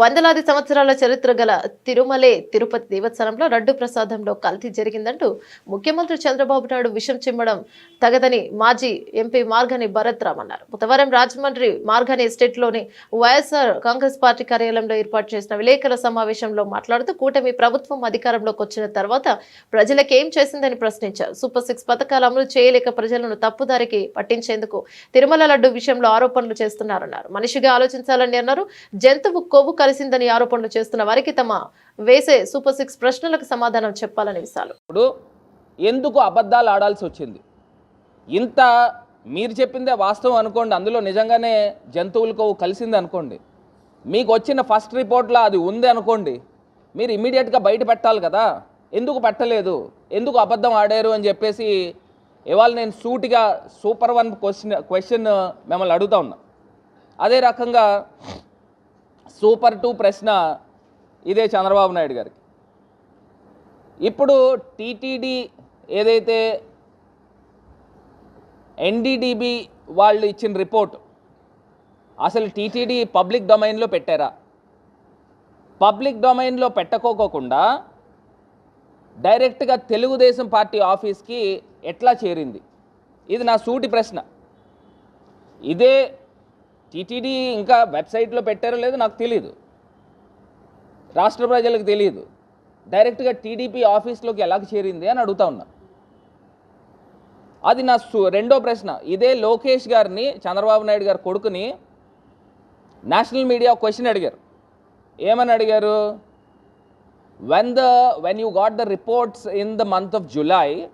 వందలాది సంవత్సరాల చరిత్ర గల తిరుమలే తిరుపతి దేవస్థానంలో లడ్డు ప్రసాదంలో కల్తీ జరిగిందంటూ ముఖ్యమంత్రి చంద్రబాబు నాయుడు విషం చిమ్మడం తగదని మాజీ ఎంపీ మార్గని భరత్ రామ్ అన్నారు. బుధవారం రాజమండ్రి మార్గని ఎస్టేట్లోని వైఎస్ఆర్ కాంగ్రెస్ పార్టీ కార్యాలయంలో ఏర్పాటు చేసిన విలేకరుల సమావేశంలో మాట్లాడుతూ కూటమి ప్రభుత్వం అధికారంలోకి వచ్చిన తర్వాత ప్రజలకు ఏం చేసిందని ప్రశ్నించారు. సూపర్ సిక్స్ పథకాలు అమలు చేయలేక ప్రజలను తప్పుదారికి పట్టించేందుకు తిరుమల లడ్డు విషయంలో ఆరోపణలు చేస్తున్నారన్నారు. మనిషిగా ఆలోచించాలని అన్నారు. జంతువు కొవ్వు కలిసిందని ఆరోపణలు చేస్తున్న వారికి తమ వేసే సూపర్ సిక్స్ ప్రశ్నలకు సమాధానం చెప్పాలని విశాలు. ఇప్పుడు ఎందుకు అబద్ధాలు ఆడాల్సి వచ్చింది? ఇంత మీరు చెప్పిందే వాస్తవం అనుకోండి అందులో నిజంగానే జంతువులకు కలిసింది అనుకోండి. మీకు వచ్చిన ఫస్ట్ రిపోర్ట్లో అది ఉంది అనుకోండి మీరు ఇమీడియట్గా బయట పెట్టాలి కదా. ఎందుకు పెట్టలేదు? ఎందుకు అబద్ధం ఆడారు అని చెప్పేసి ఇవాళ నేను సూటిగా సూపర్ వన్ క్వశ్చన్ క్వశ్చన్ మిమ్మల్ని అడుగుతా ఉన్నా. అదే రకంగా సూపర్ టూ ప్రశ్న ఇదే చంద్రబాబు నాయుడు గారికి. ఇప్పుడు టీటీడీ ఏదైతే ఎన్డీడీబీ వాళ్ళు ఇచ్చిన రిపోర్ట్ అసలు టీటీడీ పబ్లిక్ డొమైన్లో పెట్టారా? పబ్లిక్ డొమైన్లో పెట్టకోకుండా డైరెక్ట్గా తెలుగుదేశం పార్టీ ఆఫీస్కి ఎట్లా చేరింది? ఇది నా సూటి ప్రశ్న. ఇదే టీటీడీ ఇంకా వెబ్సైట్లో పెట్టారో లేదో నాకు తెలియదు రాష్ట్ర ప్రజలకు తెలియదు డైరెక్ట్గా టీడీపీ ఆఫీస్లోకి ఎలా చేరింది అని అడుగుతా ఉన్నా. అది నా సు- రెండో ప్రశ్న. ఇదే లోకేష్ గారిని చంద్రబాబు నాయుడు గారి కొడుకుని నేషనల్ మీడియా క్వశ్చన్ అడిగారు. ఏమని అడిగారు? When the when you got the reports in the month of July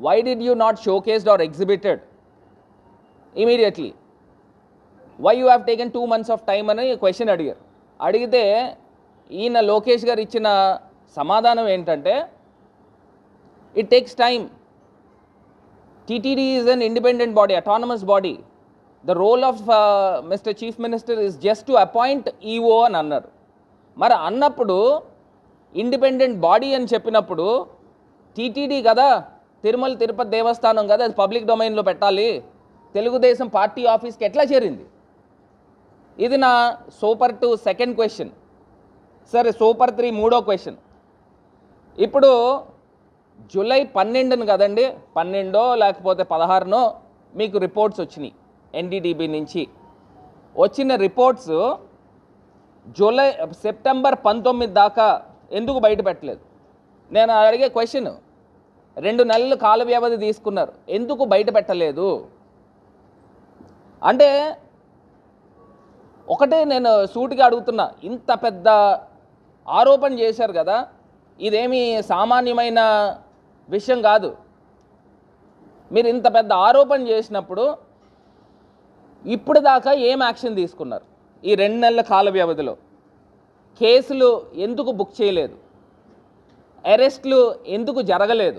why did you not showcased or exhibited immediately why you have taken two months of time అని question అడిగారు. అడిగితే ఈయన లోకేష్ గారు ఇచ్చిన సమాధానం ఏంటంటే it takes time TTD is an independent body autonomous body the role of mister chief minister is just to appoint EO అని అన్నారు. మరి అన్నప్పుడు ఇండిపెండెంట్ బాడీ అని చెప్పినప్పుడు టీటీడీ కదా తిరుమల తిరుపతి దేవస్థానం కదా అది పబ్లిక్ డొమైన్లో పెట్టాలి. తెలుగుదేశం పార్టీ ఆఫీస్కి ఎట్లా చేరింది? ఇది నా సూపర్ టూ సెకండ్ క్వశ్చన్. సరే సూపర్ త్రీ మూడో క్వశ్చన్. ఇప్పుడు జూలై పన్నెండును కదండి పన్నెండో లేకపోతే పదహారునో మీకు రిపోర్ట్స్ వచ్చినాయి ఎన్డీడీబీ నుంచి. వచ్చిన రిపోర్ట్స్ జూలై సెప్టెంబర్ పంతొమ్మిది దాకా ఎందుకు బయట పెట్టలేదు? నేను అడిగే క్వశ్చన్ రెండు నెలలు కాల వ్యవధి తీసుకున్నారు ఎందుకు బయట పెట్టలేదు? అంటే ఒకటే నేను సూటిగా అడుగుతున్నా. ఇంత పెద్ద ఆరోపణ చేశారు కదా ఇదేమీ సామాన్యమైన విషయం కాదు. మీరు ఇంత పెద్ద ఆరోపణ చేసినప్పుడు ఇప్పుడు దాకా ఏం యాక్షన్ తీసుకున్నారు? ఈ రెండు నెలల కాల వ్యవధిలో కేసులు ఎందుకు బుక్ చేయలేదు? అరెస్ట్లు ఎందుకు జరగలేదు?